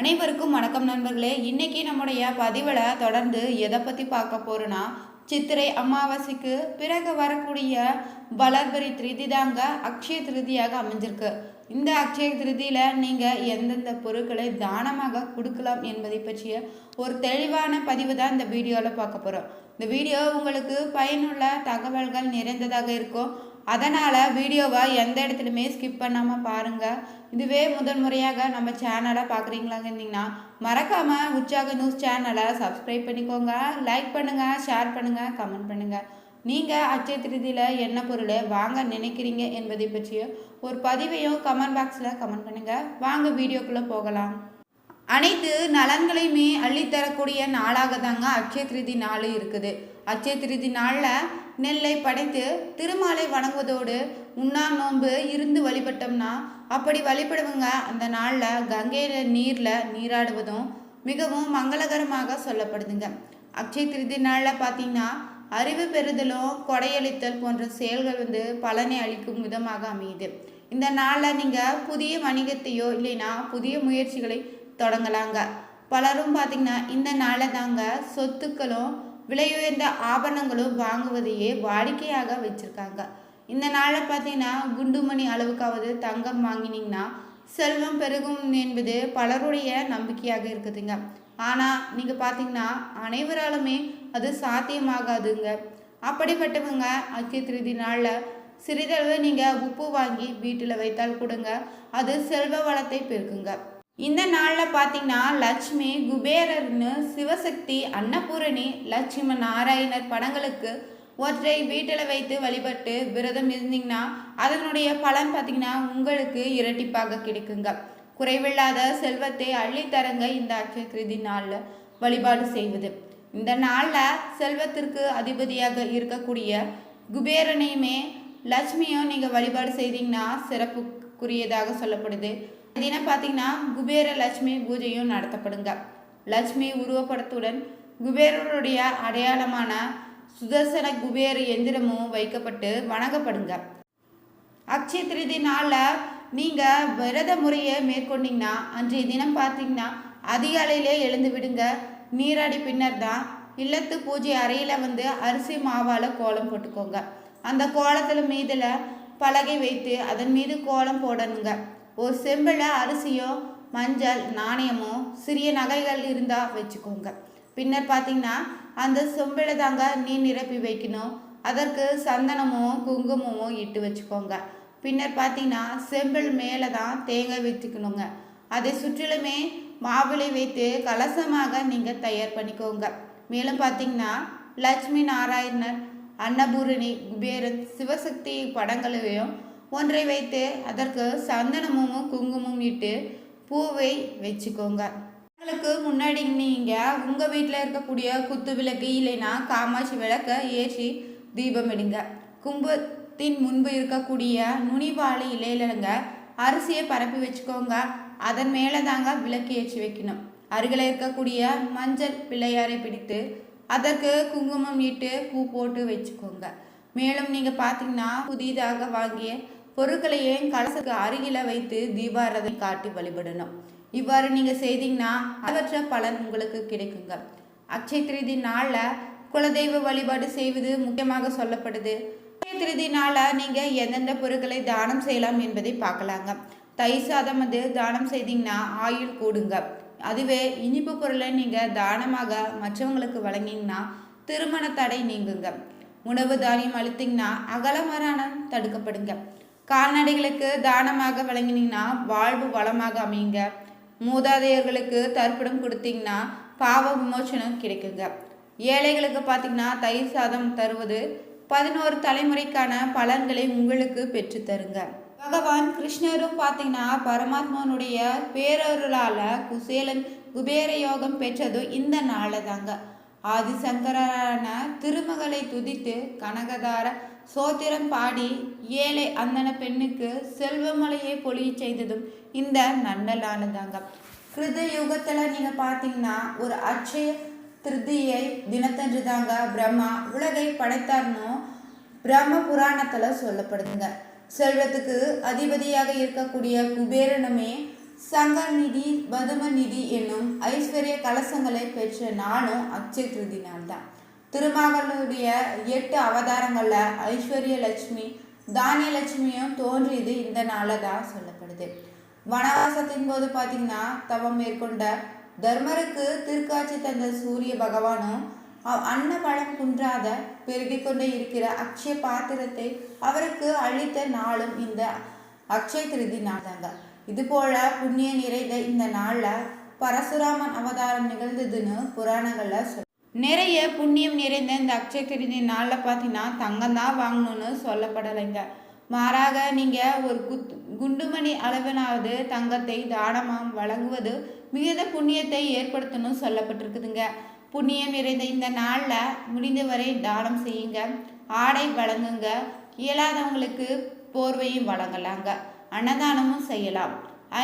அனைவருக்கும் வணக்கம் நண்பர்களே. இன்னைக்கு நம்முடைய பதிவில் தொடர்ந்து எதை பற்றி பார்க்க போகிறோன்னா சித்திரை அமாவாசைக்கு பிறகு வரக்கூடிய வளர்பரி திருதி தாங்க அக்ஷய திருதியாக அமைஞ்சிருக்கு. இந்த அக்ஷய திருதியில் நீங்கள் எந்தெந்த பொருட்களை தானமாக கொடுக்கலாம் என்பதை பற்றிய ஒரு தெளிவான பதிவு தான் இந்த வீடியோவில் பார்க்க போகிறோம் இந்த வீடியோ உங்களுக்கு பயனுள்ள தகவல்கள் நிறைந்ததாக இருக்கும். அதனால் வீடியோவை எந்த இடத்துலையுமே ஸ்கிப் பண்ணாமல் பாருங்கள் இதுவே முதன் முறையாக நம்ம சேனலை பார்க்குறீங்களாங்க இருந்தீங்கன்னா மறக்காமல் உற்சாக நியூஸ் சேனலை சப்ஸ்கிரைப் பண்ணிக்கோங்க. லைக் பண்ணுங்கள் ஷேர் பண்ணுங்கள் கமெண்ட் பண்ணுங்கள் நீங்கள் அச்சய திருதியில் என்ன பொருளை வாங்க நினைக்கிறீங்க என்பதை பற்றிய ஒரு பதிவையும் கமெண்ட் பாக்ஸில் கமெண்ட் பண்ணுங்கள் வாங்க வீடியோக்குள்ளே போகலாம். அனைத்து நலன்களையுமே அள்ளித்தரக்கூடிய நாளாக தாங்க அட்சய திருதி நாள் இருக்குது. அட்சய திருதி நாளில் நெல்லை படைத்து திருமாலை வணங்குவதோடு உண்ணாம் நோன்பு இருந்து வழிபட்டோம்னா அப்படி வழிபடுவங்க அந்த நாளில் கங்கையில் நீரில் நீராடுவதும் மிகவும் மங்களகரமாக சொல்லப்படுதுங்க. அக்ஷய திருதி நாளில் பார்த்தீங்கன்னா அறிவு பெறுதலும் கொடையளித்தல் போன்ற செயல்கள் வந்து பலனை அளிக்கும் விதமாக அமையுது. இந்த நாளில் நீங்கள் புதிய வணிகத்தையோ இல்லைன்னா புதிய முயற்சிகளை தொடங்கலாங்க. பலரும் பார்த்திங்கன்னா இந்த நாளில் தாங்க சொத்துக்களும் விலையுயர்ந்த ஆபரணங்களும் வாங்குவதையே வாடிக்கையாக வச்சுருக்காங்க. இந்த நாளில் பார்த்தீங்கன்னா குண்டுமணி அளவுக்காவது தங்கம் வாங்கினீங்கன்னா செல்வம் பெருகும் என்பது பலருடைய நம்பிக்கையாக இருக்குதுங்க. ஆனால் நீங்கள் பார்த்தீங்கன்னா அனைவராலுமே அது சாத்தியமாகாதுங்க. அப்படிப்பட்டவங்க அக்கிய திருதி நாளில் சிறிதளவு நீங்கள் உப்பு வாங்கி வீட்டில் வைத்தால் கொடுங்க. அது செல்வ வளத்தை பெருக்குங்க. இந்த நாளில் பார்த்தீங்கன்னா லட்சுமி குபேரர்னு சிவசக்தி அன்னபூரணி லட்சுமி நாராயணர் படங்களுக்கு ஒற்றை வீட்டில் வைத்து வழிபட்டு விரதம் இருந்தீங்கன்னா அதனுடைய பலன் பார்த்தீங்கன்னா உங்களுக்கு இரட்டிப்பாக கிடைக்குங்க. குறைவில்லாத செல்வத்தை அள்ளித்தரங்க இந்த அக்ஷய திருதி நாளில் வழிபாடு செய்வது. இந்த நாளில் செல்வத்திற்கு அதிபதியாக இருக்கக்கூடிய குபேரனையுமே லட்சுமியும் நீங்கள் வழிபாடு செய்தீங்கன்னா சிறப்புக்குரியதாக சொல்லப்படுது. தினம் பார்த்தீங்கன்னா குபேர லட்சுமி பூஜையும் நடத்தப்படுங்க. லட்சுமி உருவப்படத்துடன் குபேரருடைய அடையாளமான சுதர்சன குபேர எந்திரமும் வைக்கப்பட்டு வணங்கப்படுங்க. அக்ஷய திருதி நாளில் நீங்கள் விரத முறையை மேற்கொண்டீங்கன்னா அன்றைய தினம் பார்த்தீங்கன்னா அதிகாலையிலே எழுந்து விடுங்க. நீராடி பின்னர் தான் இல்லத்து பூஜை அறையில் வந்து அரிசி மாவால் கோலம் போட்டுக்கோங்க. அந்த கோலத்தில் மீதில் பலகை வைத்து அதன் மீது கோலம் போடணுங்க. ஒரு செம்பில் அரிசியோ மஞ்சள் நாணயமோ சிறிய நகைகள் இருந்தால் வச்சுக்கோங்க. பின்னர் பார்த்தீங்கன்னா அந்த செம்பில் தாங்க நீர் நிரப்பி வைக்கணும். அதற்கு சந்தனமோ குங்குமமோ இட்டு வச்சுக்கோங்க. பின்னர் பார்த்தீங்கன்னா செம்பில் மேலே தான் தேங்காய் வச்சுக்கணுங்க. அதை சுற்றிலுமே மாவிளை வைத்து கலசமாக நீங்கள் தயார் பண்ணிக்கோங்க. மேலும் பார்த்தீங்கன்னா லட்சுமி நாராயணர் அன்னபூரணி குபேரன் சிவசக்தி படங்களையும் ஒன்றை வைத்து அதற்கு சந்தனமும் குங்குமமும் இட்டு பூவை வச்சுக்கோங்க. உங்களுக்கு முன்னாடி நீங்கள் உங்கள் வீட்டில் இருக்கக்கூடிய குத்து விளக்கு இல்லைன்னா காமாட்சி விளக்க ஏற்றி தீபம் இடுங்க. கும்பத்தின் முன்பு இருக்கக்கூடிய நுனிவாளி இலையிலங்க அரிசியை பரப்பி வச்சுக்கோங்க. அதன் மேலே தாங்க விளக்கு ஏற்றி வைக்கணும். அருகில் இருக்கக்கூடிய மஞ்சள் பிள்ளையாரை பிடித்து அதற்கு குங்குமம் இட்டு பூ போட்டு வச்சுக்கோங்க. மேலும் நீங்கள் பார்த்தீங்கன்னா புதிதாக வாங்கிய பொருட்களையே கலசுக்கு அருகில வைத்து தீபாரதனை காட்டி வழிபடணும்? இவ்வாறு நீங்கள் செய்தீங்கன்னா அதற்ற பலன் உங்களுக்கு கிடைக்குங்க. அக்ஷய திருதி நாளில் குலதெய்வ வழிபாடு செய்வது முக்கியமாக சொல்லப்படுது. அக்ஷய திருதி நாளில் நீங்கள் எந்தெந்த பொருட்களை தானம் செய்யலாம் என்பதை பார்க்கலாங்க. தை சாதம் வந்து தானம் செய்தீங்கன்னா ஆயுள் கூடுங்க. அதுவே இனிப்பு பொருளை நீங்கள் தானமாக மற்றவங்களுக்கு வழங்கிங்கன்னா திருமண தடை நீங்குங்க. உணவு தானியம் அளித்தீங்கன்னா அகலமரணம் தடுக்கப்படுங்க. கால்நடைகளுக்கு தானமாக வழங்கினீங்கன்னா வாழ்வு வளமாக அமையுங்க. மூதாதையர்களுக்கு தர்ப்பணம் கொடுத்தீங்கன்னா பாவ விமோச்சனம் கிடைக்குங்க. ஏழைகளுக்கு பார்த்தீங்கன்னா தயிர் சாதம் தருவது பதினோரு தலைமுறைக்கான பலன்களை உங்களுக்கு பெற்று தருங்க. பகவான் கிருஷ்ணரும் பார்த்தீங்கன்னா பரமாத்மனுடைய பேரருளால் குசேலன் குபேர யோகம் பெற்றதும் இந்த நாளில் தாங்க ஆதிசங்கரான திருமகளை துதித்து கனகதார சோத்திரம் பாடி ஏழை அந்தன பெண்ணுக்கு செல்வமலையை பொழிய செய்ததும் இந்த நன்னலானதாங்க கிருத யுகத்தில் நீங்கள் பார்த்தீங்கன்னா ஒரு அட்சய திருதியை தினத்தன்று தாங்க பிரம்மா உலகை படைத்தார்னு பிரம்ம புராணத்தில் சொல்லப்படுதுங்க. செல்வத்துக்கு அதிபதியாக இருக்கக்கூடிய குபேரனுமே சங்க நிதி பதும நிதி என்னும் ஐஸ்வர்ய கலசங்களை பெற்ற நாளும் அக்ஷய திருதி திருமகளுடைய எட்டு அவதாரங்களில் ஐஸ்வர்ய லட்சுமி தானிய லட்சுமியும் தோன்றியது இந்த நாளில் தான் சொல்லப்படுது. வனவாசத்தின் போது பார்த்தீங்கன்னா தவம் மேற்கொண்ட தர்மருக்கு திருக்காட்சி தந்த சூரிய பகவானும் அவ் அன்ன பழம் குன்றாத பெருகி கொண்டே இருக்கிற அக்ஷய பாத்திரத்தை அவருக்கு அளித்த நாளும் இந்த அக்ஷய திருதி நாள் தாங்க இதுபோல புண்ணிய நிறைந்த இந்த நாளில் பரசுராமன் அவதாரம் நிகழ்ந்ததுன்னு புராணங்களில் சொல் நிறைய புண்ணியம் நிறைந்த இந்த அக்ஷய திருதி நாளில் பார்த்தீங்கன்னா தங்கம் தான் வாங்கணும்னு சொல்லப்படலைங்க. மாறாக நீங்கள் ஒரு குத் குண்டுமணி அளவினாவது தங்கத்தை தானமாக வழங்குவது மிகுந்த புண்ணியத்தை ஏற்படுத்தணும் சொல்லப்பட்டிருக்குதுங்க. புண்ணியம் நிறைந்த இந்த நாளில் முடிந்தவரை தானம் செய்யுங்க. ஆடை வழங்குங்க. இயலாதவங்களுக்கு போர்வையும் வழங்கலாங்க. அன்னதானமும் செய்யலாம்.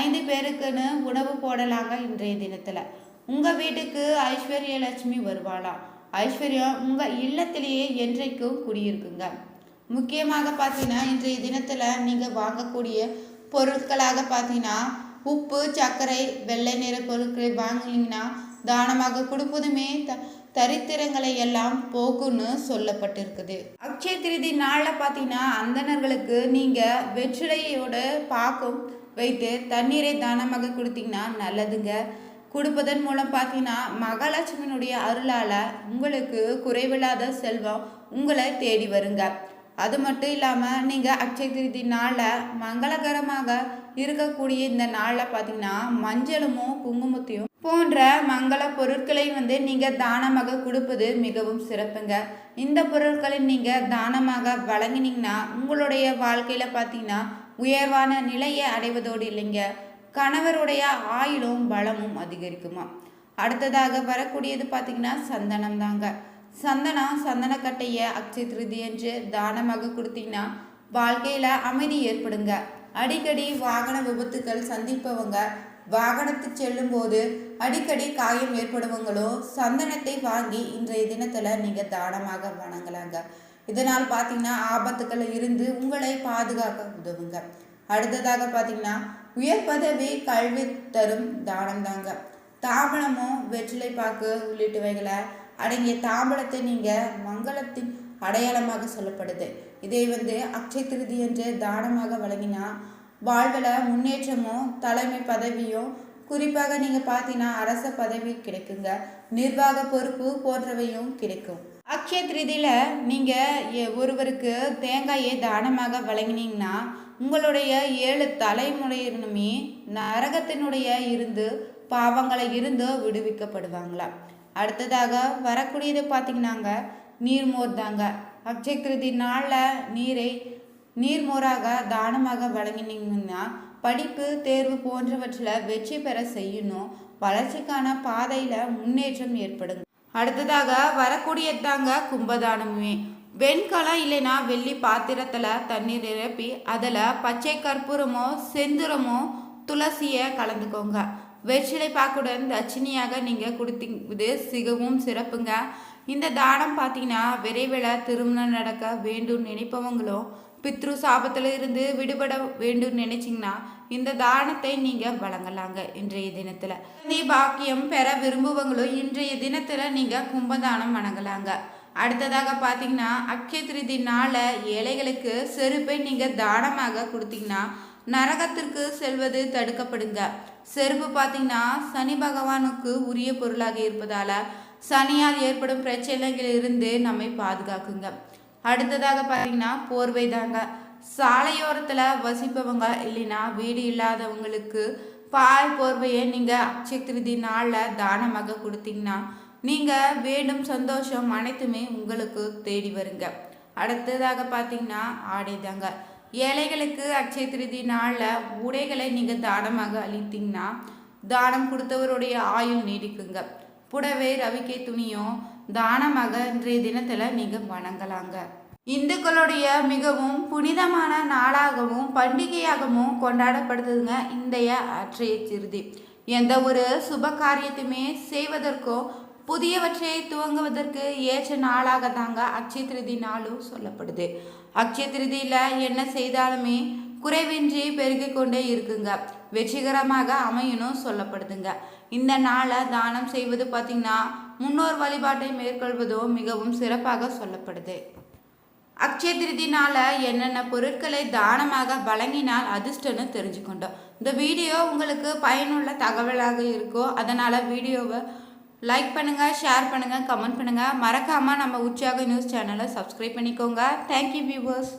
ஐந்து பேருக்குன்னு உணவு போடலாங்க இன்றைய தினத்தில். உங்கள் வீட்டுக்கு ஐஸ்வர்ய லட்சுமி வருவாளாம் ஐஸ்வர்யம் உங்கள் இல்லத்திலேயே என்றைக்கும் குடியிருக்குங்க. முக்கியமாக பார்த்தீங்கன்னா இன்றைய தினத்தில் நீங்கள் வாங்கக்கூடிய பொருட்களாக பார்த்தீங்கன்னா உப்பு சர்க்கரை வெள்ளை நிற பொருட்களை வாங்கினீங்கன்னா தானமாக கொடுப்பதுமே த தரித்திரங்களை எல்லாம் போக்குன்னு சொல்லப்பட்டிருக்குது. அக்ஷய திருதி நாளில் பார்த்தீங்கன்னா அந்தணர்களுக்கு நீங்கள் வெற்றிலையோடு பாக்கும் வைத்து தண்ணீரை தானமாக கொடுத்தீங்கன்னா நல்லதுங்க. கொடுப்பதன் மூலம் பார்த்தீங்கன்னா மகாலட்சுமியினுடைய அருளால் உங்களுக்கு குறைவில்லாத செல்வம் உங்களை தேடி வருங்க. அது மட்டும் இல்லாமல் நீங்கள் அக்ஷய திருதி நாளில் மங்களகரமாக இருக்கக்கூடிய இந்த நாளில் பார்த்தீங்கன்னா மஞ்சளும் குங்குமத்தையும் போன்ற மங்கள பொருட்களை வந்து நீங்கள் தானமாக கொடுப்பது மிகவும் சிறப்புங்க. இந்த பொருட்களை நீங்கள் தானமாக வழங்கினீங்கன்னா உங்களுடைய வாழ்க்கையில் பார்த்தீங்கன்னா உயர்வான நிலையை அடைவதோடு இல்லைங்க. கணவருடைய ஆயுளும் பலமும் அதிகரிக்குமா? அடுத்ததாக வரக்கூடியது பார்த்தீங்கன்னா சந்தனம் தாங்க. சந்தனம் சந்தனக்கட்டையை அக்ஷய திருதி என்று தானமாக கொடுத்தீங்கன்னா வாழ்க்கையில் அமைதி ஏற்படுங்க. அடிக்கடி வாகன விபத்துக்கள் சந்திப்பவங்க வாகனத்து செல்லும் போது அடிக்கடி காயம் ஏற்படுவங்களோ சந்தனத்தை வாங்கி இன்றைய தினத்தில் நீங்கள் தானமாக வணங்கலாங்க. இதனால் பார்த்தீங்கன்னா ஆபத்துக்கள் இருந்து உங்களை பாதுகாக்க உதவுங்க. அடுத்ததாக பார்த்தீங்கன்னா உயர் பதவி கல்வி தரும் தானம் தாங்க தாம்பழமும் வெற்றிலை பாக்கு உள்ளிட்டவைகளை அடங்கிய தாம்பழத்தை நீங்கள் மங்களத்தின் அடையாளமாக சொல்லப்படுது. இதை வந்து அக்ஷய திருதி என்று தானமாக வழங்கினா வாழ்வில் முன்னேற்றமும் தலைமை பதவியும் குறிப்பாக நீங்கள் பார்த்தீங்கன்னா அரச பதவி கிடைக்குங்க. நிர்வாக பொறுப்பு போன்றவையும் கிடைக்கும். அக்ஷய திருதியில் நீங்கள் ஒருவருக்கு தேங்காயை தானமாக வழங்கினீங்கன்னா உங்களுடைய ஏழு தலைமுறையினுமே நரகத்தினுடைய இருந்து பாவங்களை இருந்து விடுவிக்கப்படுவாங்களா. அடுத்ததாக வரக்கூடியது பார்த்தீங்கன்னாங்க நீர்மோர் தாங்க. அக்ஷய திருதி நாளில் நீரை நீர்மோராக தானமாக வழங்கினீங்கன்னா படிப்பு தேர்வு போன்றவற்றில் வெற்றி பெற செய்யணும் வளர்ச்சிக்கான பாதையில் முன்னேற்றம் ஏற்படுங்க. அடுத்ததாக வரக்கூடியதாங்க கும்பதானமுமே வெண்கலம் இல்லைன்னா வெள்ளி பாத்திரத்தில் தண்ணீர் நிரப்பி அதில் பச்சை கற்பூரமோ செந்துரமோ துளசியை கலந்துக்கோங்க. வெற்றிலை பாக்குடன் தட்சிணியாக நீங்கள் கொடுத்தீங்க சிகவும் சிறப்புங்க. இந்த தானம் பார்த்தீங்கன்னா விரைவில் திருமணம் நடக்க வேண்டும் நினைப்பவங்களும் பித்ரு சாபத்தில் இருந்து விடுபட வேண்டும் நினைச்சிங்கன்னா இந்த தானத்தை நீங்கள் வழங்கலாங்க இன்றைய தினத்தில். நீ பாக்கியம் பெற விரும்புவங்களும் இன்றைய தினத்தில் நீங்கள் கும்பதானம் வணங்கலாங்க. அடுத்ததாக பார்த்தீங்கன்னா அக்ஷய திருதி நாளில் ஏழைகளுக்கு செருப்பை நீங்கள் தானமாக கொடுத்தீங்கன்னா நரகத்திற்கு செல்வது தடுக்கப்படுங்க. செருப்பு பார்த்தீங்கன்னா சனி பகவானுக்கு உரிய பொருளாக இருப்பதால் சனியால் ஏற்படும் பிரச்சனைகளிலிருந்து நம்மை பாதுகாக்குங்க. அடுத்ததாக பார்த்தீங்கன்னா போர்வை தாங்க. சாலையோரத்தில் வசிப்பவங்க இல்லைன்னா வீடு இல்லாதவங்களுக்கு பால் போர்வையை நீங்கள் அக்ஷய திருதி நாளில் தானமாக கொடுத்தீங்கன்னா நீங்கள் வேண்டும் சந்தோஷம் அனைத்துமே உங்களுக்கு தேடி வருங்க. அடுத்ததாக பார்த்தீங்கன்னா ஆடை தாங்க. ஏழைகளுக்கு அக்ஷய திருதி நாளில் உடைகளை நீங்கள் தானமாக அளித்தீங்கன்னா தானம் கொடுத்தவருடைய ஆயுள் நீடிக்குங்க. புடவை ரவிக்கை துணியும் தானமாக இன்றைய தினத்தில் நீங்கள் வணங்கலாங்க. இந்துக்களுடைய மிகவும் புனிதமான நாளாகவும் பண்டிகையாகவும் கொண்டாடப்படுதுங்க இன்றைய அற்றைய திருதி எந்த ஒரு சுப காரியத்தையுமே செய்வதற்கோ புதியவற்றை துவங்குவதற்கு ஏற்ற நாளாக தாங்க அக்ஷய திருதி நாளும் சொல்லப்படுது. அக்ஷய திருதியில் என்ன செய்தாலுமே குறைவின்றி பெருகிக் கொண்டே இருக்குங்க. வெற்றிகரமாக அமையணும் சொல்லப்படுதுங்க. இந்த நாளை தானம் செய்வது பார்த்திங்கன்னா முன்னோர் வழிபாட்டை மேற்கொள்வதும் மிகவும் சிறப்பாக சொல்லப்படுது. அக்ஷய திருதினால என்னென்ன பொருட்களை தானமாக வழங்கினால் அதிர்ஷ்டம்னு தெரிஞ்சுக்கொண்டோம். இந்த வீடியோ உங்களுக்கு பயனுள்ள தகவலாக இருக்கோ அதனால் வீடியோவை லைக் பண்ணுங்கள் ஷேர் பண்ணுங்கள் கமெண்ட் பண்ணுங்கள் மறக்காமல் நம்ம உற்சாக நியூஸ் சேனலை சப்ஸ்கிரைப் பண்ணிக்கோங்க. Thank you viewers